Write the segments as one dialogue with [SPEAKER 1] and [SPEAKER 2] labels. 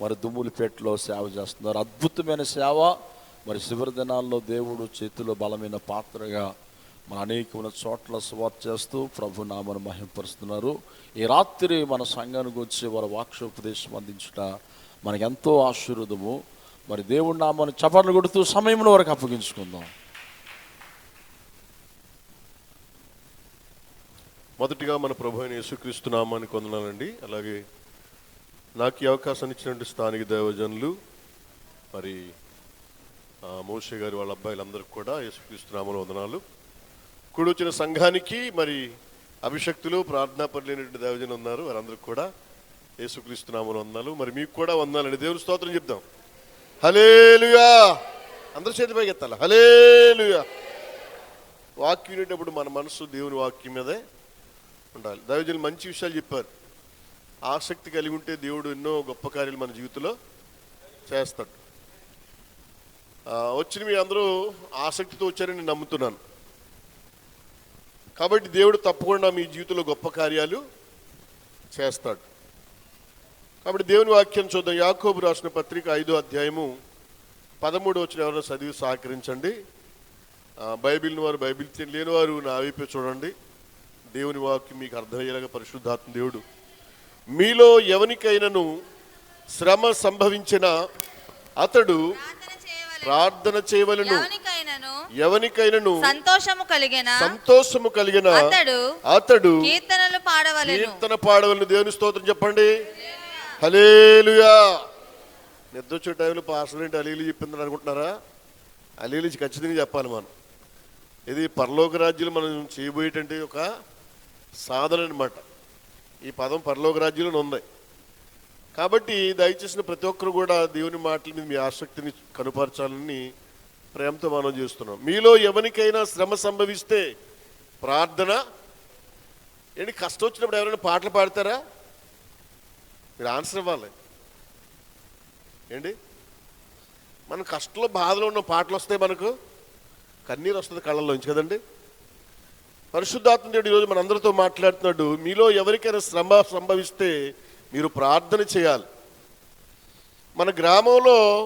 [SPEAKER 1] మరి దుమ్ములపేటలో సేవ చేస్తున్నారు. అద్భుతమైన సేవ. మరి శివరి దినాల్లో దేవుడు చేతిలో బలమైన పాత్రగా మన అనేకమైన చోట్ల సువార్త చేస్తూ ప్రభు నామను మహింపరుస్తున్నారు. ఈ రాత్రి మన సంఘానికి వచ్చి వారి వాక్షోపదేశం అందించుట మనకెంతో ఆశీర్వదము. మరి దేవుడి నామను చపట్లు కొడుతూ సమయంలో వరకు అప్పగించుకుందాం.
[SPEAKER 2] మొదటిగా మన ప్రభు అయిన యేసుక్రీస్తు నామాన్ని కొందనాలండి అలాగే నాకు ఈ అవకాశాన్ని ఇచ్చినటువంటి స్థానిక దైవజనులు మరి మోషే గారి వాళ్ళ అబ్బాయిలందరికీ కూడా యేసుక్రీస్తు వందనాలు. కూడి వచ్చిన సంఘానికి మరి అభిషక్తులు ప్రార్థనాపరులైనటువంటి దైవజనులు ఉన్నారు. వారందరికీ కూడా యేసుక్రీస్తునామలు వందనాలు. మరి మీకు కూడా వందాలండి దేవుని స్తోత్రం చెప్దాం. హలేలుయా అందరి చేతి పైకి ఎత్తాలి? హలేలుయా వాక్యం వినేటప్పుడు మన మనసు దేవుని వాక్యం మీదే ఉండాలి. దైవజనులు మంచి విషయాలు చెప్పారు. ఆసక్తి కలిగి ఉంటే దేవుడు ఎన్నో గొప్ప కార్యాలు మన జీవితంలో చేస్తాడు. వచ్చిన మీ అందరూ ఆసక్తితో వచ్చారని నేను నమ్ముతున్నాను. కాబట్టి దేవుడు తప్పకుండా మీ జీవితంలో గొప్ప కార్యాలు చేస్తాడు. కాబట్టి దేవుని వాక్యం చూద్దాం. యాకోబు రాసిన పత్రిక ఐదో అధ్యాయము పదమూడు వచ్చిన ఎవరైనా చదివి సహకరించండి. బైబిల్ని వారు బైబిల్ లేని వారు నా వైపు చూడండి. దేవుని వాక్యం మీకు అర్థమయ్యేలాగా పరిశుద్ధాత్మ దేవుడు మీలో ఎవరికైనాను శ్రమ సంభవించిన అతడు
[SPEAKER 3] ప్రార్థన చేయవలెను. ఎవనికైనను సంతోషము కలిగిన
[SPEAKER 2] సంతోషము కలిగిన
[SPEAKER 3] అతడు
[SPEAKER 2] అతడు
[SPEAKER 3] కీర్తనలు పాడవలెను.
[SPEAKER 2] కీర్తన పాడవలను. దేవుని స్తోత్రం చెప్పండి. హలేలుయా నిద్ర వచ్చే టైంలో పాస్టర్ ఏంటి అలీలు చెప్పిందని అనుకుంటున్నారా? అలీలు ఖచ్చితంగా చెప్పాలి మనం. ఇది పరలోక రాజ్యాలు మనం చేయబోయేటంటే ఒక సాధన అనమాట ఈ పదం పరలోక రాజ్యంలో ఉంది. కాబట్టి దయచేసిన ప్రతి ఒక్కరు కూడా దేవుని మాటల మీద మీ ఆసక్తిని కనుపరచాలని ప్రేమతో మనం చేస్తున్నాం. మీలో ఎవరికైనా శ్రమ సంభవిస్తే ప్రార్థన. ఏంటి కష్టం వచ్చినప్పుడు ఎవరైనా పాటలు పాడతారా? మీరు ఆన్సర్ ఇవ్వాలి. ఏంటి? మన కష్టంలో బాధలో ఉన్న పాటలు వస్తాయి మనకు. కన్నీరు వస్తుంది కళ్ళల్లోంచి కదండి? పరిశుద్ధాత్మ దేవుడు ఈరోజు మనందరితో మాట్లాడుతున్నాడు. మీలో ఎవరికైనా శ్రమ సంభవిస్తే మీరు ప్రార్థన చేయాలి. మన గ్రామంలో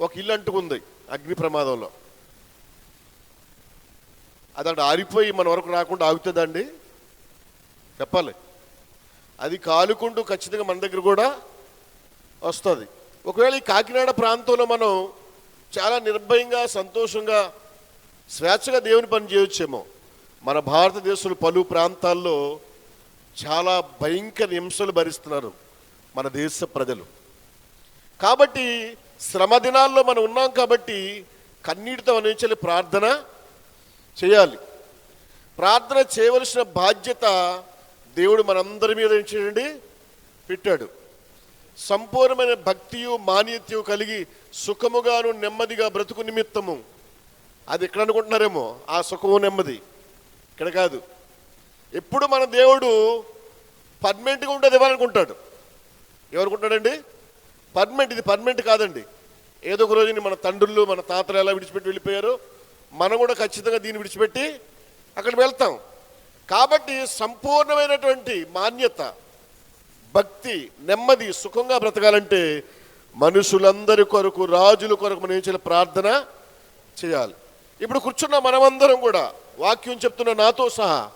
[SPEAKER 2] ఒక ఇల్లు అంటుకుంది అగ్ని ప్రమాదంలో. అది అక్కడ ఆరిపోయి మన వరకు రాకుండా ఆగుతుందండి? చెప్పాలి. అది కాలుకుంటూ ఖచ్చితంగా మన దగ్గర కూడా వస్తుంది. ఒకవేళ ఈ కాకినాడ ప్రాంతంలో మనం చాలా నిర్భయంగా సంతోషంగా స్వేచ్ఛగా దేవుని పని చేయొచ్చేమో. మన భారతదేశంలో పలు ప్రాంతాల్లో చాలా భయంకర హింసలు భరిస్తున్నారు మన దేశ ప్రజలు. కాబట్టి శ్రమ దినాల్లో మనం ఉన్నాం కాబట్టి కన్నీటితో అనేచలి ప్రార్థన చేయాలి. ప్రార్థన చేయవలసిన బాధ్యత దేవుడు మనందరి మీద చేయండి పెట్టాడు. సంపూర్ణమైన భక్తియు మాన్యత్యు కలిగి సుఖముగాను నెమ్మదిగా బ్రతుకు నిమిత్తము. అది ఎక్కడ అనుకుంటున్నారేమో? ఆ సుఖము నెమ్మది. ఇక్కడ కాదు. ఎప్పుడు మన దేవుడు పర్మనెంట్గా ఉండేది ఇవ్వాలనుకుంటాడు. ఎవరుకుంటాడండి? పర్మనెంట్ ఇది పర్మనెంట్ కాదండి. ఏదో ఒక రోజుని మన తండ్రులు మన తాతలు ఎలా విడిచిపెట్టి వెళ్ళిపోయారో మనం కూడా ఖచ్చితంగా దీన్ని విడిచిపెట్టి అక్కడికి వెళ్తాం. కాబట్టి సంపూర్ణమైనటువంటి మాన్యత భక్తి నెమ్మది సుఖంగా బ్రతకాలంటే మనుషులందరి కొరకు రాజుల కొరకు మనం ఏం చేయాలి? ప్రార్థన చేయాలి. ఇప్పుడు కూర్చున్న మనమందరం కూడా వాక్యం చెప్తున్న నాతో సహా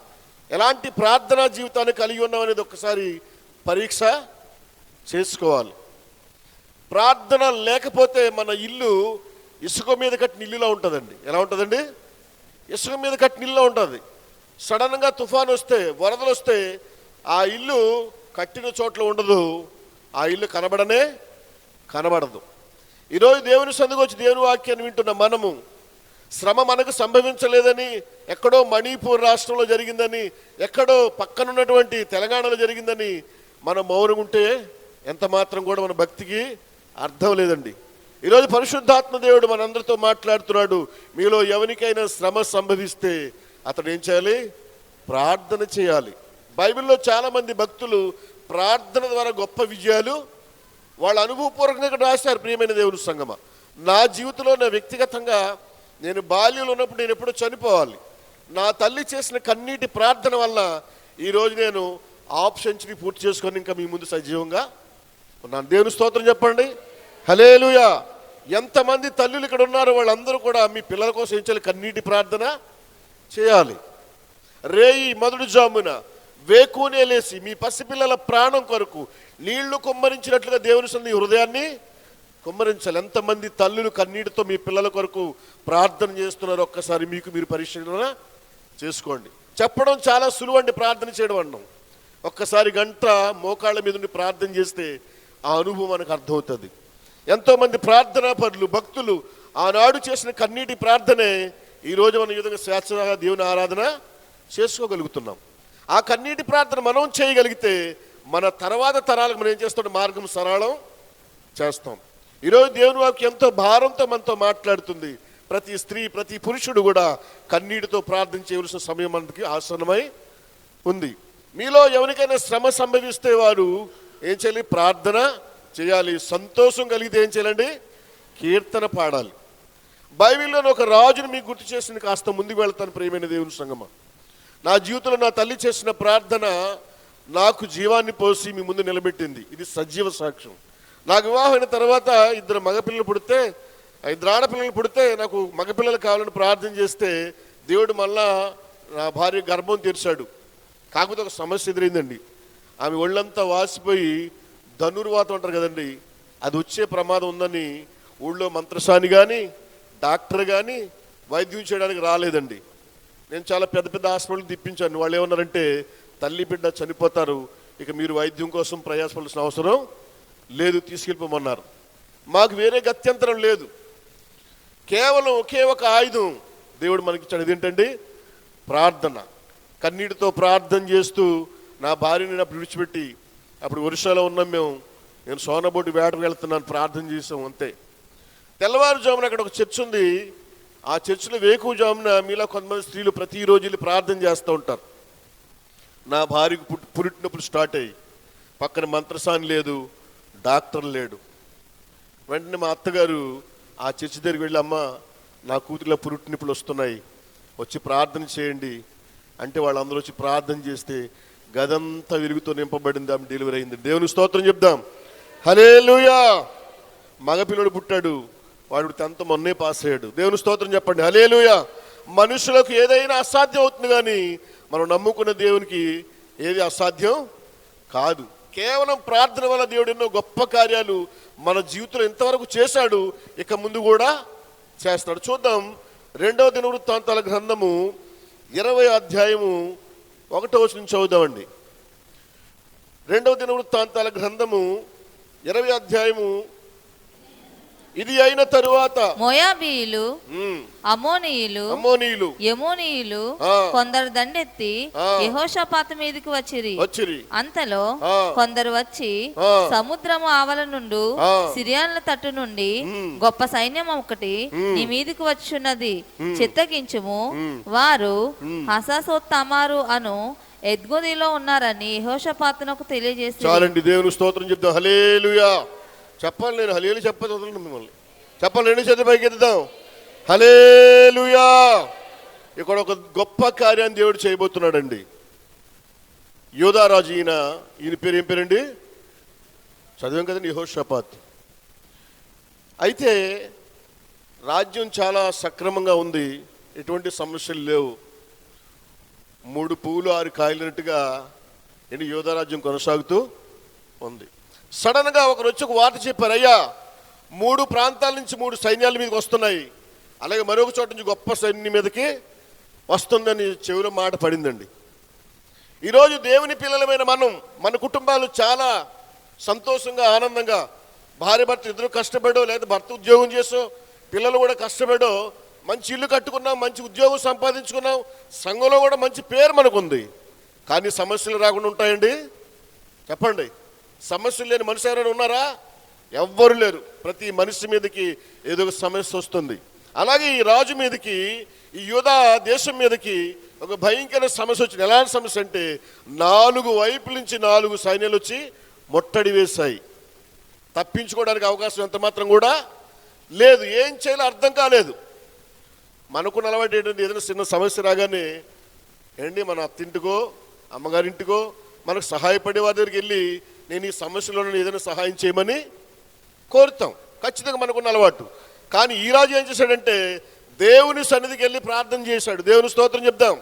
[SPEAKER 2] ఎలాంటి ప్రార్థనా జీవితాన్ని కలిగి ఉన్నాం అనేది ఒక్కసారి పరీక్ష చేసుకోవాలి. ప్రార్థన లేకపోతే మన ఇల్లు ఇసుక మీద కట్టిన ఇల్లులా ఉంటుందండి. ఎలా ఉంటుందండి? ఇసుక మీద కట్టిన ఇల్లులా ఉంటుంది. సడన్గా తుఫాన్ వస్తే వరదలు వస్తే ఆ ఇల్లు కట్టిన చోట్ల ఉండదు. ఆ ఇల్లు కనబడనే కనబడదు. ఈరోజు దేవుని సందుకు వచ్చి దేవుని వాక్యాన్ని వింటున్న మనము శ్రమ మనకు సంభవించలేదని ఎక్కడో మణిపూర్ రాష్ట్రంలో జరిగిందని ఎక్కడో పక్కనున్నటువంటి తెలంగాణలో జరిగిందని మనం మౌనంగా ఉంటే ఎంత మాత్రం కూడా మన భక్తికి అర్థం లేదండి. ఈరోజు పరిశుద్ధాత్మ దేవుడు మనందరితో మాట్లాడుతున్నాడు. మీలో ఎవరికైనా శ్రమ సంభవిస్తే అతడు ఏం చేయాలి? ప్రార్థన చేయాలి. బైబిల్లో చాలామంది భక్తులు ప్రార్థన ద్వారా గొప్ప విజయాలు వాళ్ళ అనుభవపూర్వకంగా రాశారు. ప్రియమైన దేవుని సంగమ నా జీవితంలో నా వ్యక్తిగతంగా నేను బాల్యంలో ఉన్నప్పుడు నేను ఎప్పుడో చనిపోవాలి. నా తల్లి చేసిన కన్నీటి ప్రార్థన వల్ల ఈరోజు నేను ఆప్షన్స్ని సెంచరీ పూర్తి చేసుకొని ఇంకా మీ ముందు సజీవంగా ఉన్నాను. దేవుని స్తోత్రం చెప్పండి. హలేలుయా ఎంతమంది తల్లులు ఇక్కడ ఉన్నారో? వాళ్ళందరూ కూడా మీ పిల్లల కోసం ఏం చేయాలి? కన్నీటి ప్రార్థన చేయాలి. రేయి మొదటి జామున వేకునే లేసి మీ పసిపిల్లల ప్రాణం కొరకు నీళ్ళు కుమ్మరించినట్లుగా దేవుని సంది హృదయాన్ని కుమ్మరించాలి. ఎంతమంది తల్లులు కన్నీటితో మీ పిల్లల కొరకు ప్రార్థన చేస్తున్నారు ఒక్కసారి మీకు మీరు పరిశీలన చేసుకోండి. చెప్పడం చాలా సులువండి ప్రార్థన చేయడం అన్నాం. ఒక్కసారి గంట మోకాళ్ళ మీద ఉండి ప్రార్థన చేస్తే ఆ అనుభవం మనకు అర్థమవుతుంది. ఎంతోమంది ప్రార్థనా పరులు భక్తులు ఆనాడు చేసిన కన్నీటి ప్రార్థనే ఈ రోజు మనం ఈ విధంగా స్వేచ్ఛగా దేవుని ఆరాధన చేసుకోగలుగుతున్నాం. ఆ కన్నీటి ప్రార్థన మనం చేయగలిగితే మన తర్వాత తరాలకు మనం ఏం చేస్తాం? మార్గం సరళం చేస్తాం. ఈరోజు దేవుని వాక్యం ఎంతో భారంతో మనతో మాట్లాడుతుంది. ప్రతి స్త్రీ ప్రతి పురుషుడు కూడా కన్నీటితో ప్రార్థన చేయవలసిన సమయం మనకి ఆసనమై ఉంది. మీలో ఎవరికైనా శ్రమ సంభవిస్తే వారు ఏం చేయాలి? ప్రార్థన చేయాలి. సంతోషం కలిగితే ఏం చేయాలండి? కీర్తన పాడాలి. బైబిల్లో ఒక రాజుని మీకు గుర్తు చేసిన కాస్త ముందుకు వెళ్తాను ప్రేమైన దేవుని సంగమ. నా జీవితంలో నా తల్లి చేసిన ప్రార్థన నాకు జీవాన్ని పోసి మీ ముందు నిలబెట్టింది. ఇది సజీవ సాక్ష్యం. నాకు వివాహం అయిన తర్వాత ఇద్దరు మగపిల్లలు పుడితే ఇద్దరు ఆడపిల్లలు పుడితే నాకు మగపిల్లలు కావాలని ప్రార్థన చేస్తే దేవుడు మళ్ళా నా భార్య గర్భం తీర్చాడు. కాకపోతే ఒక సమస్య ఎదురైందండి. ఆమె ఒళ్ళంతా వాసిపోయి ధనుర్వాతం అంటారు కదండి. అది వచ్చే ప్రమాదం ఉందని ఊళ్ళో మంత్రసాని కానీ డాక్టర్ కానీ వైద్యం చేయడానికి రాలేదండి. నేను చాలా పెద్ద పెద్ద హాస్పిటల్ తిప్పించాను. వాళ్ళు ఏమన్నారంటే తల్లి బిడ్డ చనిపోతారు. ఇక మీరు వైద్యం కోసం ప్రయాసపడాల్సిన అవసరం లేదు తీసుకెళ్ళిపోమన్నారు. మాకు వేరే గత్యంతరం లేదు. కేవలం ఒకే ఒక ఆయుధం దేవుడు మనకి ఇచ్చాడు ఇదేంటండి? ప్రార్థన. కన్నీటితో ప్రార్థన చేస్తూ నా భార్యని అప్పుడు విడిచిపెట్టి అప్పుడు ఒరిస్సాలో ఉన్నాం మేము. నేను సోనబోటి వేటకు వెళ్తున్నాను ప్రార్థన చేసాం అంతే. తెల్లవారుజామున అక్కడ ఒక చర్చ్ ఉంది. ఆ చర్చిలో వేకువజామున మీలో కొంతమంది స్త్రీలు ప్రతిరోజు వెళ్ళి ప్రార్థన చేస్తూ ఉంటారు. నా భార్యకు పుట్టి పురిటినప్పుడు స్టార్ట్ అయ్యి పక్కన మంత్రసాని లేదు డాక్టర్ లేడు. వెంటనే మా అత్తగారు ఆ చర్చి దగ్గరికి వెళ్ళి అమ్మ నా కూతురిలో పురుటినిప్పులు వస్తున్నాయి. వచ్చి ప్రార్థన చేయండి. అంటే వాళ్ళందరూ వచ్చి ప్రార్థన చేస్తే గదంతా వెలుగుతో నింపబడింది ఆమె డెలివరీ అయింది. దేవుని స్తోత్రం చెప్దాం. హలే లూయా మగపిల్లడు పుట్టాడు. వాడు టెన్త్ మొన్నే పాస్ అయ్యాడు. దేవుని స్తోత్రం చెప్పండి. హలే లూయా మనుషులకు ఏదైనా అసాధ్యం అవుతుంది కానీ మనం నమ్ముకున్న దేవునికి ఏది అసాధ్యం? కాదు. కేవలం ప్రార్థన వల్ల దేవుడు ఎన్నో గొప్ప కార్యాలు మన జీవితంలో ఇంతవరకు చేశాడు ఇక ముందు కూడా చేస్తాడు. చూద్దాం రెండవ దినవృత్తాంతాల గ్రంథము ఇరవై అధ్యాయము ఒకటో వచనం చదువుదామండి. రెండవ దినవృత్తాంతాల గ్రంథము ఇరవై అధ్యాయము ఇది అయిన తరువాత
[SPEAKER 3] మోయాబీయులు
[SPEAKER 2] ఉమ్,
[SPEAKER 3] అమోనీయులు
[SPEAKER 2] అమ్మోనీయులు
[SPEAKER 3] యమోనీయులు. కొందరు దండెత్తి. యెహోషాపాతు మీదకి వచ్చిరి
[SPEAKER 2] వచ్చిరి
[SPEAKER 3] అంతలో. కొందరు వచ్చి. సముద్రము ఆవల నుండి
[SPEAKER 2] ఆ.
[SPEAKER 3] సిరియాన్ల తట్టు నుండి. గొప్ప సైన్యం ఒకటి. నీ మీదకి వచ్చున్నది. చిత్తగించుము. వారు. హసాసోత్తమారు అను ఎద్గోదిలో ఉన్నారని యెహోషాపాతునకు తెలియజేసి
[SPEAKER 2] చాలండి దేవుని స్తోత్రం చెప్తాం హలేలుయా చెప్పాలి నేను హలేలు చెప్పదు వదలండి మిమ్మల్ని. చెప్పాలి రెండు చేతులు పైకి ఎత్తుదాం. హలేలుయా ఇక్కడ ఒక గొప్ప కార్యాన్ని దేవుడు చేయబోతున్నాడండి. యోధారాజు ఈయన ఈయన పేరు ఏం పేరండి? చదివాం కదండి యహోషపాత్. అయితే రాజ్యం చాలా సక్రమంగా ఉంది ఎటువంటి సమస్యలు లేవు. మూడు పువ్వులు ఆరు కాయలినట్టుగా ఈయన యోధారాజ్యం కొనసాగుతూ ఉంది. సడన్గా ఒకరు వచ్చి ఒక వార్త చెప్పారు అయ్యా మూడు ప్రాంతాల నుంచి మూడు సైన్యాల మీదకి వస్తున్నాయి. అలాగే మరొక చోట నుంచి గొప్ప సైన్యం మీదకి వస్తుందని చెవిలో మాట పడిందండి. ఈరోజు దేవుని పిల్లలమైన మనం మన కుటుంబాలు చాలా సంతోషంగా ఆనందంగా భార్య భర్త ఇద్దరు కష్టపడో లేదా భర్త ఉద్యోగం చేసో పిల్లలు కూడా కష్టపడో మంచి ఇల్లు కట్టుకున్నాం మంచి ఉద్యోగం సంపాదించుకున్నాం సంఘంలో కూడా మంచి పేరు మనకుంది. కానీ సమస్యలు రాకుండా ఉంటాయండి? చెప్పండి. సమస్యలు లేని మనిషి ఎవరైనా ఉన్నారా? ఎవ్వరు లేరు. ప్రతి మనిషి మీదకి ఏదో ఒక సమస్య వస్తుంది. అలాగే ఈ రాజు మీదకి ఈ యోధా దేశం మీదకి ఒక భయంకర సమస్య వచ్చింది. ఎలాంటి సమస్య అంటే నాలుగు వైపుల నుంచి నాలుగు సైన్యాలు వచ్చి ముట్టడి వేశాయి. తప్పించుకోవడానికి అవకాశం ఎంత మాత్రం కూడా లేదు. ఏం చేయాలో అర్థం కాలేదు. మనకు అలవాటు ఏంటంటే ఏదైనా చిన్న సమస్య రాగానే ఏంటి మన అత్తింటికో అమ్మగారింటికో మనకు సహాయపడే వారి దగ్గరికి వెళ్ళి నేను ఈ సమస్యలో ఏదైనా సహాయం చేయమని కోరుతాం. ఖచ్చితంగా మనకున్న అలవాటు. కానీ ఈ రాజు ఏం చేశాడంటే దేవుని సన్నిధికి వెళ్ళి ప్రార్థన చేశాడు. దేవుని స్తోత్రం చెప్దాం.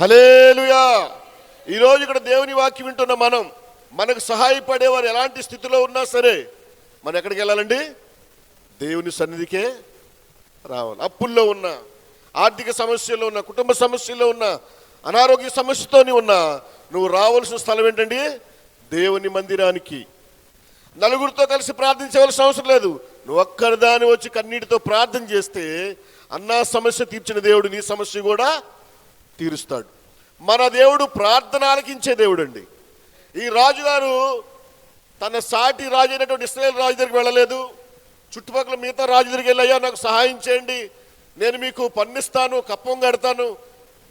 [SPEAKER 2] హలేలుయా ఈరోజు ఇక్కడ దేవుని వాక్యం వింటున్న మనం మనకు సహాయపడేవారు ఎలాంటి స్థితిలో ఉన్నా సరే మనం ఎక్కడికి వెళ్ళాలండి? దేవుని సన్నిధికే రావాలి. అప్పుల్లో ఉన్న ఆర్థిక సమస్యల్లో ఉన్న కుటుంబ సమస్యల్లో ఉన్న అనారోగ్య సమస్యతోని ఉన్న నువ్వు రావాల్సిన స్థలం ఏంటండి? దేవుని మందిరానికి. నలుగురితో కలిసి ప్రార్థించవలసిన అవసరం లేదు. నువ్వు ఒక్కరిదాని వచ్చి కన్నీటితో ప్రార్థన చేస్తే అన్నా సమస్య తీర్చిన దేవుడు నీ సమస్య కూడా తీరుస్తాడు. మన దేవుడు ప్రార్థన ఆలకించే దేవుడు అండి ఈ రాజుగారు తన సాటి రాజు అయినటువంటి ఇస్రాయేల్ రాజు దగ్గరికి వెళ్ళలేదు. చుట్టుపక్కల మిగతా రాజు దగ్గరికి వెళ్ళయ్యా నాకు సహాయం చేయండి. నేను మీకు పన్నిస్తాను కప్పం కడతాను.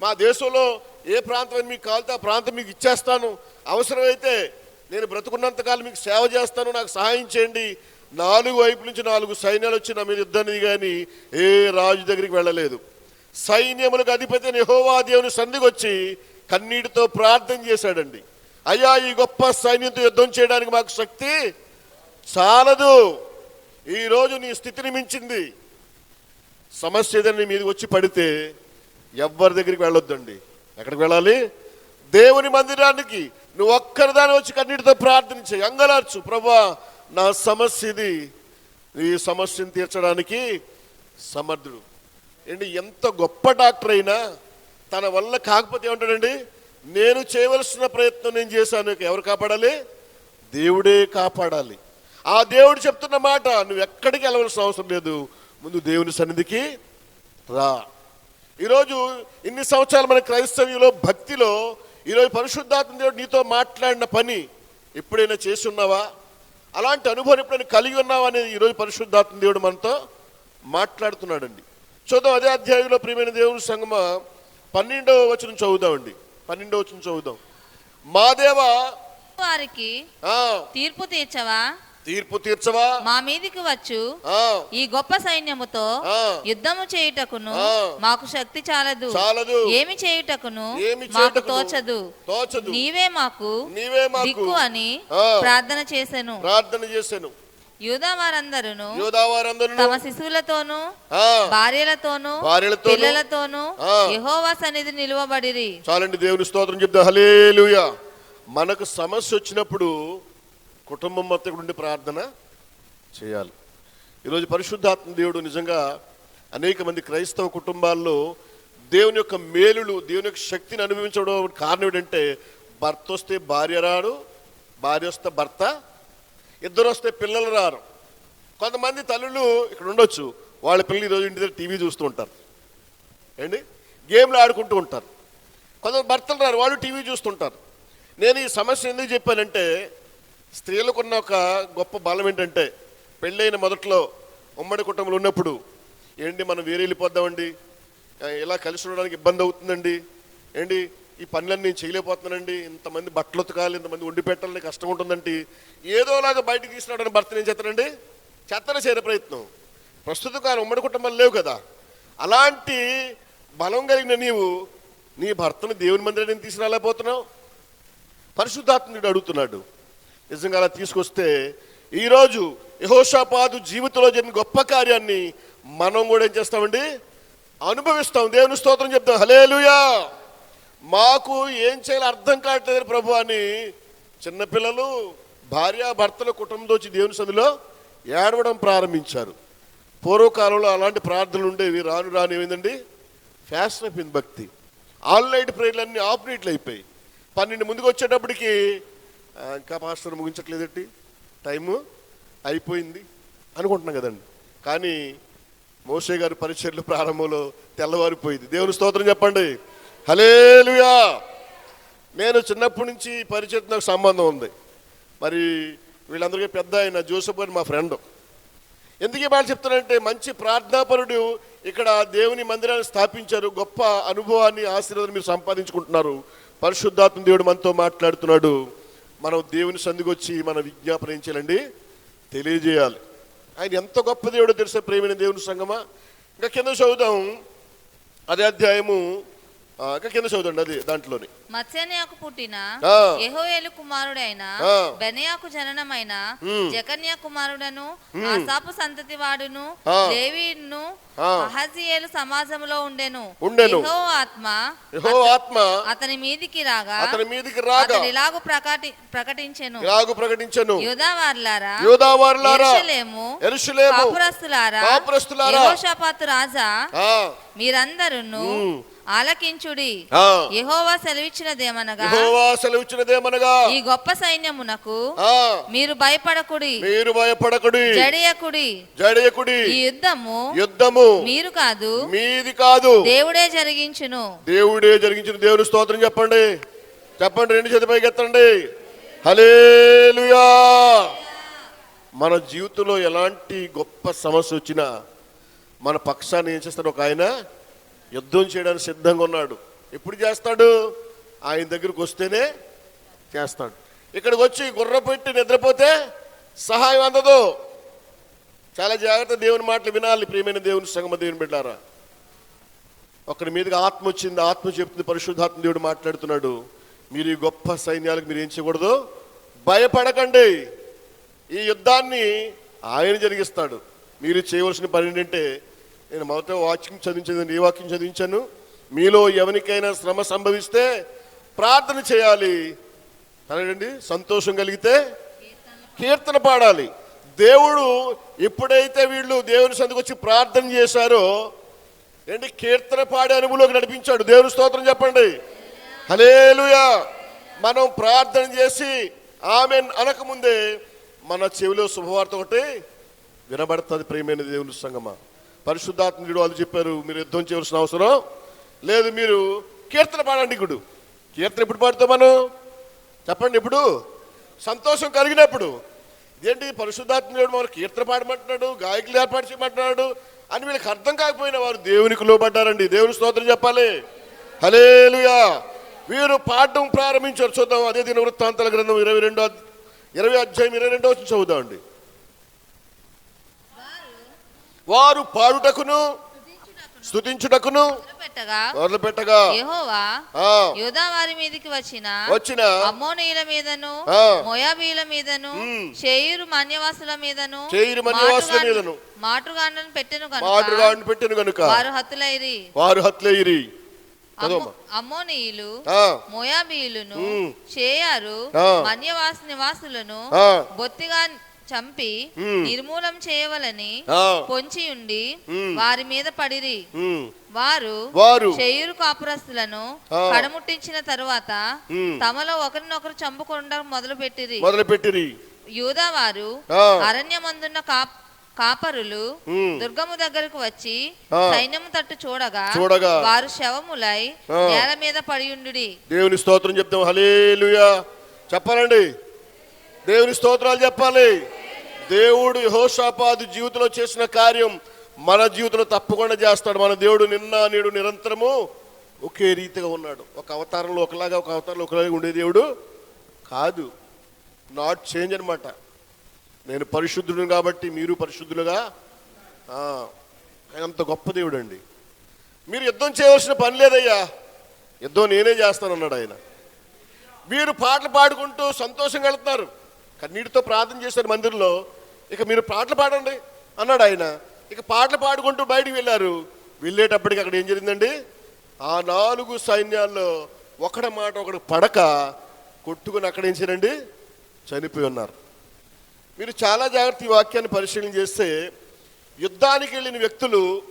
[SPEAKER 2] మా దేశంలో ఏ ప్రాంతం అని మీకు కావాలితే ఆ ప్రాంతం మీకు ఇచ్చేస్తాను. అవసరమైతే నేను బ్రతుకున్నంతకాలం మీకు సేవ చేస్తాను నాకు సహాయం చేయండి. నాలుగు వైపు నుంచి నాలుగు సైన్యాలు వచ్చి నా మీద యుద్ధాన్ని కానీ ఏ రాజు దగ్గరికి వెళ్ళలేదు. సైన్యములకు అధిపతి నిహోవాదేవుని సంధికి వచ్చి కన్నీటితో ప్రార్థన చేశాడండి. అయ్యా ఈ గొప్ప సైన్యంతో యుద్ధం చేయడానికి మాకు శక్తి చాలదు. ఈరోజు నీ స్థితిని మించింది. సమస్య ఏదైనా మీదకి వచ్చి పడితే ఎవ్వరి దగ్గరికి వెళ్ళొద్దండి. ఎక్కడికి వెళ్ళాలి? దేవుని మందిరానికి నువ్వు ఒక్కరిదాని వచ్చి కన్నీటితో ప్రార్థించే అంగలార్చు ప్రభా నా సమస్య ఇది. ఈ సమస్యను తీర్చడానికి సమర్థుడు. ఏంటి ఎంత గొప్ప డాక్టర్ అయినా తన వల్ల కాకపోతే ఏమంటాడండి? నేను చేయవలసిన ప్రయత్నం నేను చేశాను. ఎవరు కాపాడాలి? దేవుడే కాపాడాలి. ఆ దేవుడు చెప్తున్న మాట నువ్వు ఎక్కడికి వెళ్ళవలసిన అవసరం లేదు. ముందు దేవుని సన్నిధికి రా. ఈరోజు ఇన్ని సంవత్సరాలు మన క్రైస్తవ్యంలో భక్తిలో ఈరోజు పరిశుద్ధాత్మ దేవుడు నీతో మాట్లాడిన పని ఎప్పుడైనా చేసి ఉన్నావా? అలాంటి అనుభవం ఎప్పుడైనా కలిగి ఉన్నావా అనేది ఈరోజు పరిశుద్ధాత్మ దేవుడు మనతో మాట్లాడుతున్నాడండి. చూద్దాం అదే అధ్యాయంలో ప్రియమైన దేవుని సంగమ పన్నెండవ వచనం చదువుదామండి. పన్నెండవ వచనం చదువుదాం. మా దేవా
[SPEAKER 3] వారికి తీర్పు తీర్చవా?
[SPEAKER 2] తీర్పు తీర్చవా?
[SPEAKER 3] మా మీదికి వచ్చు. ఈ గొప్ప సైన్యముతో. యుద్ధము చేయుటకును. మాకు శక్తి చాలదు.
[SPEAKER 2] చాలదు.
[SPEAKER 3] ఏమి చేయుటకును మాకు తోచదు.
[SPEAKER 2] తోచదు.
[SPEAKER 3] నీవే మాకు
[SPEAKER 2] నీవే మాకు
[SPEAKER 3] దిక్కు అని. ప్రార్థన చేసెను.
[SPEAKER 2] ప్రార్థన చేశాను
[SPEAKER 3] యూదా వారందరును
[SPEAKER 2] యోధావారందరూ
[SPEAKER 3] తమ శిశువులతోనూ భార్యలతోనూ
[SPEAKER 2] భార్యలతోనూ,
[SPEAKER 3] పిల్లలతోనూ. యెహోవా సన్నిధి నిలువబడిరి.
[SPEAKER 2] చాలండి దేవుని స్తోత్రం చెప్తా హలేలుయా మనకు సమస్య వచ్చినప్పుడు కుటుంబం మొత్తం ఉండి ప్రార్థన చేయాలి. ఈరోజు పరిశుద్ధాత్మ దేవుడు నిజంగా అనేక మంది క్రైస్తవ కుటుంబాల్లో దేవుని యొక్క మేలులు దేవుని యొక్క శక్తిని అనుభవించడం కారణం ఏంటంటే భర్త వస్తే భార్య రాడు భార్య వస్తే భర్త ఇద్దరు వస్తే పిల్లలు రారు. కొంతమంది తల్లులు ఇక్కడ ఉండొచ్చు వాళ్ళ పిల్లలు ఈరోజు ఇంటి దగ్గర టీవీ చూస్తూ ఉంటారు. ఏంటి? గేమ్లు ఆడుకుంటూ ఉంటారు. కొందరు భర్తలు రారు వాళ్ళు టీవీ చూస్తుంటారు. నేను ఈ సమస్య ఎందుకు చెప్పానంటే స్త్రీలకు ఉన్న ఒక గొప్ప బలం ఏంటంటే పెళ్ళైన మొదట్లో ఉమ్మడి కుటుంబంలో ఉన్నప్పుడు ఏంటి మనం వేరే వెళ్ళిపోద్దామండి ఇలా కలిసి ఉండడానికి ఇబ్బంది అవుతుందండి? ఏంటి ఈ పనులన్నీ నేను చేయలేకపోతున్నానండి? ఇంతమంది బట్టలు ఉతకాలి ఇంతమంది వండి పెట్టాలని కష్టం ఉంటుందండి ఏదోలాగా బయటకు తీసుకురావడానికి భర్త నేను చేస్తానండి? చెత్తన చేరే ప్రయత్నం. ప్రస్తుత కాలం ఉమ్మడి కుటుంబాలు లేవు కదా. అలాంటి బలం కలిగిన నీవు నీ భర్తను దేవుని మందిరాన్ని తీసుకురాలేకపోతున్నావు? పరిశుద్ధాత్ముడు అడుగుతున్నాడు. నిజంగా అలా తీసుకొస్తే ఈరోజు యహోషాపాదు జీవితంలో జరిగిన గొప్ప కార్యాన్ని మనం కూడా ఏం చేస్తామండి? అనుభవిస్తాం. దేవుని స్తోత్రం చెప్తాం. హలేలుయా మాకు ఏం చేయాలో అర్థం కావట్లేదు ప్రభు అని చిన్నపిల్లలు భార్య భర్తల కుటుంబంతో వచ్చి దేవుని సన్నిధిలో ఏడవడం ప్రారంభించారు. పూర్వకాలంలో అలాంటి ప్రార్థనలు ఉండేవి. రాను రాను ఏమైందండి? ఫ్యాషన్ అయిపోయింది భక్తి. ఆల్ నైట్ ప్రేయర్లు అన్నీ ఆపరేట్లు అయిపోయి పన్నెండు ముందుకు వచ్చేటప్పటికి ఇంకా పాస్టర్ ముగించట్లేదట్టి టైము అయిపోయింది అనుకుంటున్నాం కదండి. కానీ మోసే గారి పరిచయలు ప్రారంభంలో తెల్లవారిపోయింది. దేవుని స్తోత్రం చెప్పండి. హలేలుయా నేను చిన్నప్పటి నుంచి పరిచయం నాకు సంబంధం ఉంది. మరి వీళ్ళందరికీ పెద్ద ఆయన జోసఫ్ గారు మా ఫ్రెండ్. ఎందుకు ఈ మాట చెప్తానంటే మంచి ప్రార్థనాపరుడు ఇక్కడ దేవుని మందిరాన్ని స్థాపించారు. గొప్ప అనుభవాన్ని ఆశీర్వాదం మీరు సంపాదించుకుంటున్నారు. పరిశుద్ధాత్మ దేవుడు మనతో మాట్లాడుతున్నాడు. మనం దేవుని సందుకొచ్చి మన విజ్ఞాపన ఏం చేయాలండి? తెలియజేయాలి. ఆయన ఎంత గొప్ప దేవుడో తెలిసే ప్రేమైన దేవుని సంగమా? ఇంకా కింద చదువుదాం. అదే అధ్యాయము కింద చదువుదండి అది దాంట్లోని
[SPEAKER 3] మత్స్యన్యాకు పుట్టిన. యెహోయేలు కుమారుడైన. బెనయాకు జననమైన. జకన్యా కుమారుడను ఆసాపు సంతతి వాడును. లేవీను. అహజీయేలు సమాజంలో ఉండెను
[SPEAKER 2] ఉండెను.
[SPEAKER 3] ఆత్మ
[SPEAKER 2] యహో ఆత్మ
[SPEAKER 3] అతని మీదికి రాగా
[SPEAKER 2] అతని మీదికి రాగా
[SPEAKER 3] ఇలాగు ప్రకటి ప్రకటించెను
[SPEAKER 2] ఇలాగు ప్రకటించను
[SPEAKER 3] యూదావార్లారా
[SPEAKER 2] యోదావారులారా
[SPEAKER 3] యెరూషలేము
[SPEAKER 2] ఎరుషులేము
[SPEAKER 3] కాపురస్తులారా
[SPEAKER 2] కాపురస్తులారా.
[SPEAKER 3] యెహోషాపాతు రాజా మీరందరును. ఆలకించుడి. యెహోవా సెలవిచ్చినదేమనగా?
[SPEAKER 2] యెహోవా సెలవిచ్చినదేమనగా?
[SPEAKER 3] ఈ గొప్ప సైన్యమునకు మీరు భయపడకుడి.
[SPEAKER 2] మీరు భయపడకుడి.
[SPEAKER 3] జడియకుడి.
[SPEAKER 2] జడయకుడి.
[SPEAKER 3] ఈ యుద్ధము
[SPEAKER 2] యుద్ధము
[SPEAKER 3] మీరు కాదు
[SPEAKER 2] మీది కాదు.
[SPEAKER 3] దేవుడే జరిగించును.
[SPEAKER 2] దేవుడే జరిగించిన. దేవుని స్తోత్రం చెప్పండి. చెప్పండి రెండు చేతి పైకి ఎత్తండి. హలేలుయా మన జీవితంలో ఎలాంటి గొప్ప సమస్య వచ్చినా మన పక్షాన్ని ఏం చేస్తాడు? ఒక ఆయన యుద్ధం చేయడానికి సిద్ధంగా ఉన్నాడు. ఎప్పుడు చేస్తాడు? ఆయన దగ్గరికి వస్తేనే చేస్తాడు. ఇక్కడికి వచ్చి గుర్ర పెట్టి నిద్రపోతే సహాయం అందదు. చాలా జాగ్రత్త దేవుని మాటలు వినాలి ప్రియమైన దేవుని సంగమ దేవుని బిడ్డారా. ఒకరి మీదకి ఆత్మ వచ్చింది ఆత్మ చెప్తుంది పరిశుద్ధాత్మ దేవుడు మాట్లాడుతున్నాడు. మీరు ఈ గొప్ప సైన్యాలకు మీరు ఏం చేయకూడదు? భయపడకండి. ఈ యుద్ధాన్ని ఆయన జరిగిస్తాడు. మీరు చేయవలసిన పని ఏంటంటే నేను మొదట వాక్యం చదివించదు ఏ వాక్యం చదివించాను. మీలో ఎవరికైనా శ్రమ సంభవిస్తే ప్రార్థన చేయాలి. అలాగండి సంతోషం కలిగితే కీర్తన పాడాలి. దేవుడు ఎప్పుడైతే వీళ్ళు దేవుని సందుకు వచ్చి ప్రార్థన చేశారో ఏంటి? కీర్తన పాడే అనుభవంలోకి నడిపించాడు. దేవుని స్తోత్రం చెప్పండి. హలేలుయా మనం ప్రార్థన చేసి ఆమె అనకముందే మన చెవిలో శుభవార్త ఒకటి వినబడుతుంది ప్రియమైన దేవుని సంగమ. పరిశుద్ధాత్ముడు వాళ్ళు చెప్పారు మీరు యుద్ధం చేయవలసిన అవసరం లేదు మీరు కీర్తన పాడండి ఇప్పుడు. కీర్తన ఎప్పుడు పాడుతాం మనం? చెప్పండి ఇప్పుడు. సంతోషం కలిగినప్పుడు. ఏంటి పరిశుద్ధాత్ముడు మన కీర్తన పాడమంటున్నాడు గాయకులు ఏర్పాటు చేయమంటున్నాడు అని వీళ్ళకి అర్థం కాకపోయినా వారు దేవునికి లోబడ్డారండి. దేవుని స్తోత్రం చెప్పాలి. హలేలుయా వీరు పాడడం ప్రారంభించారు. చూద్దాం అదే దిన వృత్తాంతాల గ్రంథం ఇరవై రెండో ఇరవై అధ్యాయం ఇరవై రెండో వచ్చి చదువుదామండి. వారు పాడుటకును స్తుతించుటకును
[SPEAKER 3] పెట్టగా
[SPEAKER 2] మొదలు పెట్టగా
[SPEAKER 3] యెహోవా యూదా వారి మీదికి వచ్చిన
[SPEAKER 2] వచ్చిన
[SPEAKER 3] అమ్మోనీయుల మీదను. మోయాబీల మీదను. షేయిరు మన్యవాసుల మీదను
[SPEAKER 2] షేయిరు మన్యవాసుల మీదను.
[SPEAKER 3] మాటుగాండ్రను పెట్టెను కనుక
[SPEAKER 2] పెట్టిన కనుక
[SPEAKER 3] వారు హతులైరి
[SPEAKER 2] వారు చదవమ్మా.
[SPEAKER 3] అమ్మోనీయులు మోయాబీయులను
[SPEAKER 2] ఆ.
[SPEAKER 3] మన్యవాస నివాసులను బొత్తిగా చంపి. నిర్మూలం చేయవలని పొంచి ఉండి. వారి మీద పడిరి వారు
[SPEAKER 2] వారు
[SPEAKER 3] షేయూరు కాపురస్తులను. కడముట్టించిన తరువాత. తమలో ఒకరినొకరు చంపుకుండా మొదలు పెట్టిరి
[SPEAKER 2] మొదలు పెట్టిరి
[SPEAKER 3] యూదా వారు
[SPEAKER 2] ఆ.
[SPEAKER 3] అరణ్యమందున్న కాప్ కాపరులు. దుర్గము దగ్గరకు వచ్చి. సైన్యము తట్టు చూడగా
[SPEAKER 2] చూడగా
[SPEAKER 3] వారు శవములై. నేల మీద పడియుండుడి
[SPEAKER 2] దేవుని స్తోత్రం చెప్తాం హలేలుయా చెప్పాలండి దేవుని స్తోత్రాలు చెప్పాలి. దేవుడు యెహోషాపాదు జీవితంలో చేసిన కార్యం మన జీవితంలో తప్పకుండా చేస్తాడు. మన దేవుడు నిన్న నేడు నిరంతరము ఒకే రీతిగా ఉన్నాడు. ఒక అవతారంలో ఒకలాగా ఒక అవతారంలో ఒకలాగా ఉండే దేవుడు కాదు. నాట్ చేంజ్ అనమాట నేను పరిశుద్ధుడు కాబట్టి మీరు పరిశుద్ధులుగా అంత గొప్ప దేవుడు అండి మీరు యుద్ధం చేయవలసిన పని లేదయ్యా. యుద్ధం నేనే చేస్తానన్నాడు ఆయన. మీరు పాటలు పాడుకుంటూ సంతోషంగా వెళ్తున్నారు. కన్నీటితో ప్రార్థన చేశారు మందిరంలో. ఇక మీరు పాటలు పాడండి అన్నాడు ఆయన. ఇక పాటలు పాడుకుంటూ బయటికి వెళ్ళారు. వెళ్ళేటప్పటికి అక్కడ ఏం జరిగిందండి? ఆ నాలుగు సైన్యాల్లో ఒకటి మాట ఒకటి పడక కొట్టుకుని అక్కడ ఏం చేయండి చనిపోయి ఉన్నారు. మీరు చాలా జాగ్రత్త ఈ వాక్యాన్ని పరిశీలన చేస్తే యుద్ధానికి వెళ్ళిన వ్యక్తులు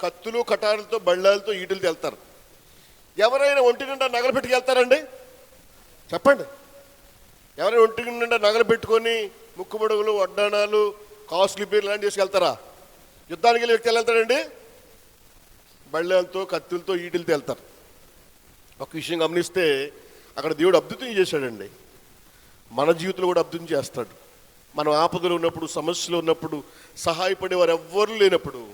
[SPEAKER 2] కత్తులు కటారులతో బళ్ళాలతో ఈటులతో వెళ్తారు. ఎవరైనా ఒంటి నిండా నగలు పెట్టుకు వెళ్తారండి? చెప్పండి. ఎవరైనా ఒంటి నిండా నగలు పెట్టుకొని ముక్కుబొడుగులు వడ్డాణాలు కాస్ట్లీ పేర్లు లాంటివి తీసుకెళ్తారా? యుద్ధానికి వెళ్ళి వ్యక్తి వెళ్తాడండి? బళ్ళాలతో కత్తులతో ఈటిలతో వెళ్తారు. ఒక విషయం గమనిస్తే అక్కడ దేవుడు అద్భుతం చేశాడండి. మన జీవితంలో కూడా అర్థం చేస్తాడు. మనం ఆపదలు ఉన్నప్పుడు సమస్యలు ఉన్నప్పుడు సహాయపడేవారు ఎవ్వరూ లేనప్పుడు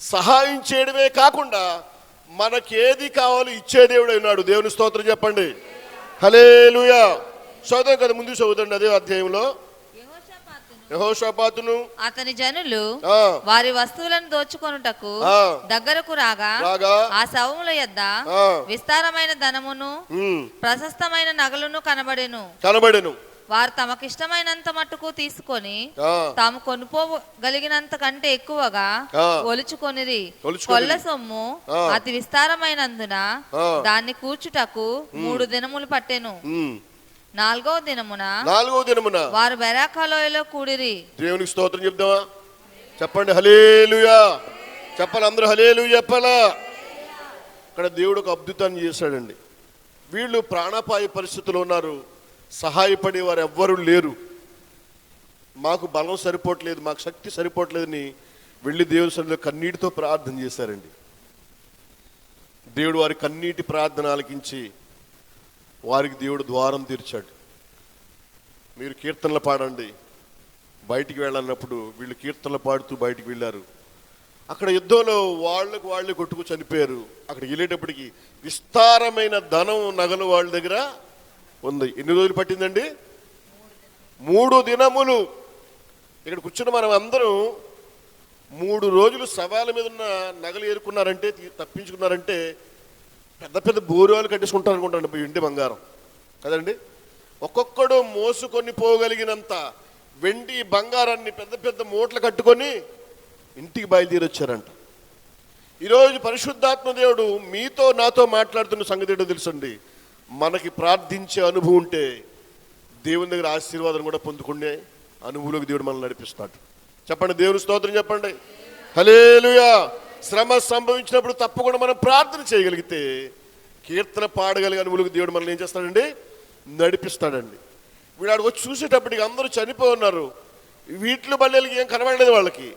[SPEAKER 2] సహాయం చేయడమే కాకుండా మనకేది కావాలో ఇచ్చే దేవుడు ఉన్నాడు. దేవుని స్తోత్రం చెప్పండి. హలే చదువుతాం కదా ముందు చదువుతండి అదే అధ్యాయంలో? యహోషపాతును.
[SPEAKER 3] అతని జనులు వారి వస్తువులను దోచుకొనుటకు. దగ్గరకు రాగా ఆ శవముల యొద్ద
[SPEAKER 2] ఆ,
[SPEAKER 3] విస్తారమైన ధనమును ప్రశస్తమైన నగలును కనబడెను.
[SPEAKER 2] కనబడెను.
[SPEAKER 3] వారు తమకిష్టమైనంత మట్టుకు తీసుకొని తాము కొనుక్కోగలిగినంత కంటే ఎక్కువగా. ఒలుచుకొనిరి. కొల్ల సొమ్ము. అతి విస్తారమైనందున. దాన్ని కూర్చుటకు మూడు దినములు పట్టెను.
[SPEAKER 2] ఉమ్.
[SPEAKER 3] నాలుగవ దినమున
[SPEAKER 2] నాలుగవ దినమున
[SPEAKER 3] వారు బెరాకాలోయలో కూడిరి.
[SPEAKER 2] దేవునికి స్తోత్రం చెప్దామా? చెప్పండి హలేలుయా చెప్పాలి? అందరూ హలేలు చెప్పాలా? ఇక్కడ దేవుడు ఒక అద్భుతాన్ని చేశాడండి. వీళ్ళు ప్రాణాపాయ పరిస్థితులు ఉన్నారు. సహాయపడే వారు ఎవ్వరూ లేరు. మాకు బలం సరిపోవట్లేదు మాకు శక్తి సరిపోవట్లేదని వెళ్ళి దేవుని సన్నిధిలో కన్నీటితో ప్రార్థన చేశారండి. దేవుడు వారి కన్నీటి ప్రార్థన ఆలకించి వారికి దేవుడు ద్వారం తీర్చాడు. మీరు కీర్తనలు పాడండి. బయటికి వెళ్ళన్నప్పుడు వీళ్ళు కీర్తనలు పాడుతూ బయటికి వెళ్ళారు. అక్కడ యుద్ధంలో వాళ్ళకు వాళ్ళే కొట్టుకు చనిపోయారు. అక్కడికి వెళ్ళేటప్పటికి విస్తారమైన ధనం నగలు వాళ్ళ దగ్గర ఉంది. ఎన్ని రోజులు పట్టిందండి? మూడు దినములు. ఇక్కడ కూర్చున్న మనం అందరం మూడు రోజులు సవాల మీద ఉన్న నగలు ఏరుకున్నారంటే తప్పించుకున్నారంటే పెద్ద పెద్ద బోరువాలు కట్టించుకుంటారు అనుకుంటాను ఇంటి బంగారం. కదండి? ఒక్కొక్కడు మోసుకొని పోగలిగినంత వెండి బంగారాన్ని పెద్ద పెద్ద మూటలు కట్టుకొని ఇంటికి బయలుదేరొచ్చారంట. ఈరోజు పరిశుద్ధాత్మ దేవుడు మీతో నాతో మాట్లాడుతున్న సంగతి ఏంటో తెలుసండి? మనకి ప్రార్థించే అనుభవం ఉంటే దేవుని దగ్గర ఆశీర్వాదం కూడా పొందుకునే అనుభవంలోకి దేవుడు మనల్ని నడిపిస్తాడు. చెప్పండి దేవుని స్తోత్రం చెప్పండి. హలేలుయా శ్రమ సంభవించినప్పుడు తప్పకుండా మనం ప్రార్థన చేయగలిగితే కీర్తన పాడగలిగిన అనుభవంలోకి దేవుడు మనల్ని ఏం చేస్తాడండి? నడిపిస్తాడండి. వీడు ఆడికి వచ్చి చూసేటప్పటికి అందరూ చనిపోయి ఉన్నారు. వీటిలో బల్లెలకి ఏం కనబడలేదు వాళ్ళకి.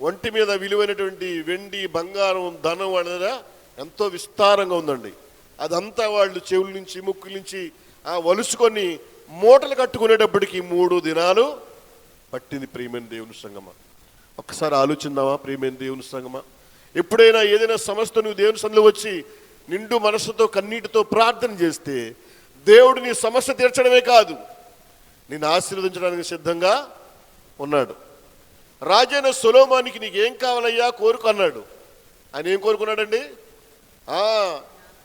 [SPEAKER 2] ఒంటి మీద విలువైనటువంటి వెండి బంగారం ధనం వాళ్ళ దగ్గర ఎంతో విస్తారంగా ఉందండి. అదంతా వాళ్ళు చెవుల నుంచి ముక్కుల నుంచి ఆ వలుసుకొని మూటలు కట్టుకునేటప్పటికి మూడు దినాలు పట్టింది ప్రియమైన దేవుని సంగమ. ఒక్కసారి ఆలోచిందామా ప్రియమైన దేవుని సంగమ? ఎప్పుడైనా ఏదైనా సమస్య నువ్వు దేవుని సందులో వచ్చి నిండు మనసుతో కన్నీటితో ప్రార్థన చేస్తే దేవుడు నీ సమస్య తీర్చడమే కాదు. నిన్ను ఆశీర్వదించడానికి సిద్ధంగా ఉన్నాడు. రాజైన సులోమానికి నీకు ఏం కావాలయ్యా కోరుకు అన్నాడు. ఆయన ఏం కోరుకున్నాడండి?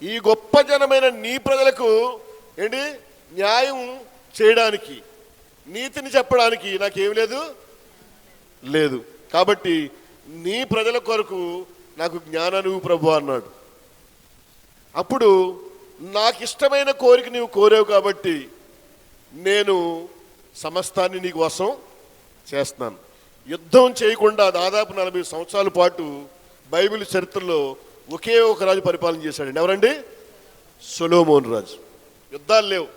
[SPEAKER 2] ఈ గొప్ప జనమైన నీ ప్రజలకు ఏంటి? న్యాయం చేయడానికి నీతిని చెప్పడానికి నాకేం లేదు? లేదు. కాబట్టి నీ ప్రజల కొరకు నాకు జ్ఞానాన్ని ప్రభు అన్నాడు. అప్పుడు నాకు ఇష్టమైన కోరిక నీవు కోరావు కాబట్టి నేను సమస్తాన్ని నీకు వశం చేస్తున్నాను. యుద్ధం చేయకుండా దాదాపు నలభై సంవత్సరాల పాటు బైబిల్ చరిత్రలో ఒకే ఒక రాజు పరిపాలన చేశాడండి. ఎవరండి? సొలోమోన్ రాజు. యుద్ధాలు లేవు.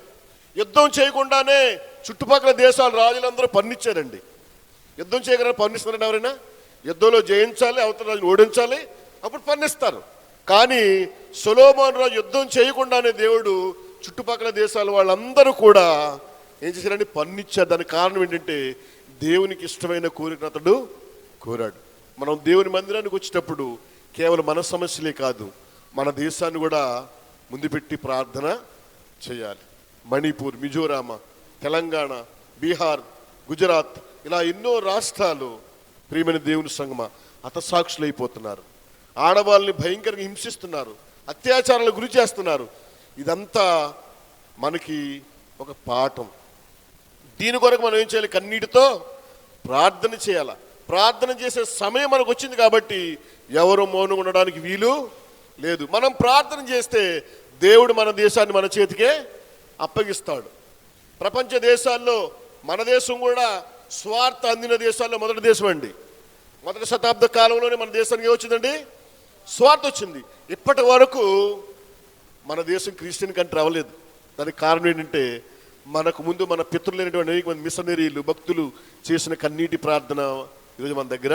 [SPEAKER 2] యుద్ధం చేయకుండానే చుట్టుపక్కల దేశాల రాజులందరూ పన్నిచ్చారండి. యుద్ధం చేయగలరా పన్నిస్తున్నారండి ఎవరైనా? యుద్ధంలో జయించాలి అవతల రాజుని ఓడించాలి అప్పుడు పన్నిస్తారు. కానీ సులోమాన్ రాజు యుద్ధం చేయకుండానే దేవుడు చుట్టుపక్కల దేశాల వాళ్ళందరూ కూడా ఏం చేశారని పన్నిచ్చారు. దానికి కారణం ఏంటంటే దేవునికి ఇష్టమైన కోరికను అతడు కోరాడు. మనం దేవుని మందిరానికి వచ్చేటప్పుడు కేవలం మన సమస్యలే కాదు మన దేశాన్ని కూడా ముందు పెట్టి ప్రార్థన చేయాలి. మణిపూర్ మిజోరామ తెలంగాణ బీహార్ గుజరాత్ ఇలా ఎన్నో రాష్ట్రాలు ప్రియమైన దేవుని సంగమ హతసాక్షులైపోతున్నారు ఆడవాళ్ళని భయంకరంగా హింసిస్తున్నారు. అత్యాచారాలకు గురి చేస్తున్నారు. ఇదంతా మనకి ఒక పాఠం. దీని కొరకు మనం ఏం చేయాలి? కన్నీటితో ప్రార్థన చేయాల. ప్రార్థన చేసే సమయం మనకు వచ్చింది కాబట్టి ఎవరు మౌనం ఉండడానికి వీలు లేదు. మనం ప్రార్థన చేస్తే దేవుడు మన దేశాన్ని మన చేతికే అప్పగిస్తాడు. ప్రపంచ దేశాల్లో మన దేశం కూడా స్వార్థ అందిన దేశాల్లో మొదటి దేశం అండి. మొదటి శతాబ్ద కాలంలోనే మన దేశానికి ఏమొచ్చిందండి స్వార్థ వచ్చింది. ఇప్పటి వరకు మన దేశం క్రిస్టియన్ కంట్రీ అవ్వలేదు దానికి కారణం ఏంటంటే మనకు ముందు మన పితృలైనటువంటి అనేక మంది మిషనరీలు భక్తులు చేసిన కన్నీటి ప్రార్థన ఈరోజు మన దగ్గర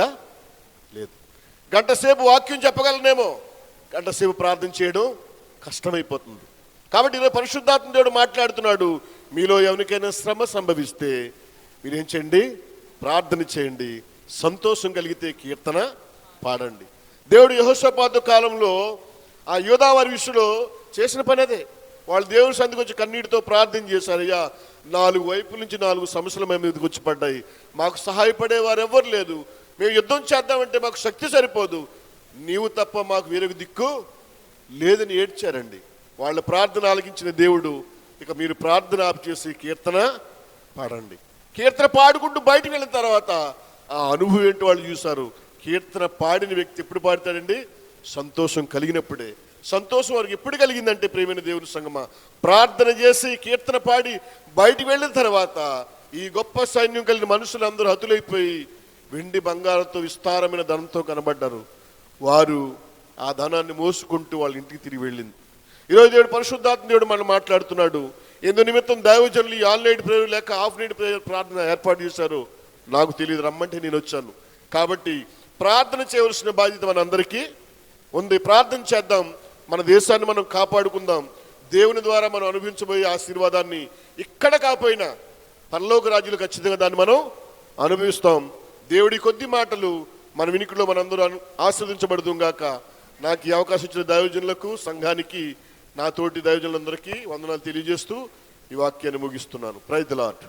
[SPEAKER 2] లేదు. గంటసేపు వాక్యం చెప్పగలనేమో గంటసేపు ప్రార్థన చేయడం కష్టమైపోతుంది. కాబట్టి ఈరోజు పరిశుద్ధాత్మ దేవుడు మాట్లాడుతున్నాడు మీలో ఎవరికైనా శ్రమ సంభవిస్తే మీరేం చేయండి? ప్రార్థన చేయండి. సంతోషం కలిగితే కీర్తన పాడండి. దేవుడు యహోషపాతు కాలంలో ఆ యోధావారి విషయంలో చేసిన పని అదే. వాళ్ళు దేవుని సందికి వచ్చి కన్నీటితో ప్రార్థన చేశారు. అయ్యా నాలుగు వైపుల నుంచి నాలుగు సమస్యలు మేము మీదకి వచ్చి పడ్డాయి. మాకు సహాయపడే వారు ఎవరు లేదు మేము యుద్ధం చేద్దామంటే మాకు శక్తి సరిపోదు. నీవు తప్ప మాకు వేరొక దిక్కు లేదని ఏడ్చారండి. వాళ్ళ ప్రార్థన ఆలకించిన దేవుడు ఇక మీరు ప్రార్థన ఆపు చేసి కీర్తన పాడండి. కీర్తన పాడుకుంటూ బయటకు వెళ్ళిన తర్వాత ఆ అనుభవం ఏంటి వాళ్ళు చూశారు. కీర్తన పాడిన వ్యక్తి ఎప్పుడు పాడతాడండి? సంతోషం కలిగినప్పుడే. సంతోషం వారికి ఎప్పుడు కలిగిందంటే ప్రేమైన దేవుని సంగమ? ప్రార్థన చేసి కీర్తన పాడి బయటికి వెళ్ళిన తర్వాత ఈ గొప్ప సైన్యం కలిగిన మనుషులు అందరూ హతులైపోయి వెండి బంగారంతో విస్తారమైన ధనంతో కనబడ్డారు. వారు ఆ ధనాన్ని మోసుకుంటూ వాళ్ళ ఇంటికి తిరిగి వెళ్ళింది. ఈరోజు దేవుడు పరిశుద్ధాత్మ దేవుడు మనం మాట్లాడుతున్నాడు. ఎందు నిమిత్తం దైవజనులు ఈ ఆల్ నైట్ ప్రేయర్ లేక హాఫ్ నైట్ ప్రేయర్ ప్రార్థన ఏర్పాటు చేశారు నాకు తెలియదు. రమ్మంటే నేను వచ్చాను. కాబట్టి ప్రార్థన చేయవలసిన బాధ్యత మనందరికీ ఉంది. ప్రార్థన చేద్దాం. మన దేశాన్ని మనం కాపాడుకుందాం. దేవుని ద్వారా మనం అనుభవించబోయే ఆశీర్వాదాన్ని ఇక్కడ కాపోయినా పరలోక రాజులు ఖచ్చితంగా దాన్ని మనం అనుభవిస్తాం. దేవుడి కొద్ది మాటలు మన వినికిలో మనందరూ ఆస్వాదించబడుతుంగాక నాకు ఈ అవకాశం ఇచ్చిన దైవజనులకు సంఘానికి నా తోటి దైవజనులందరికీ వందనాలు తెలియజేస్తూ ఈ వాక్యాన్ని ముగిస్తున్నాను. Praise lot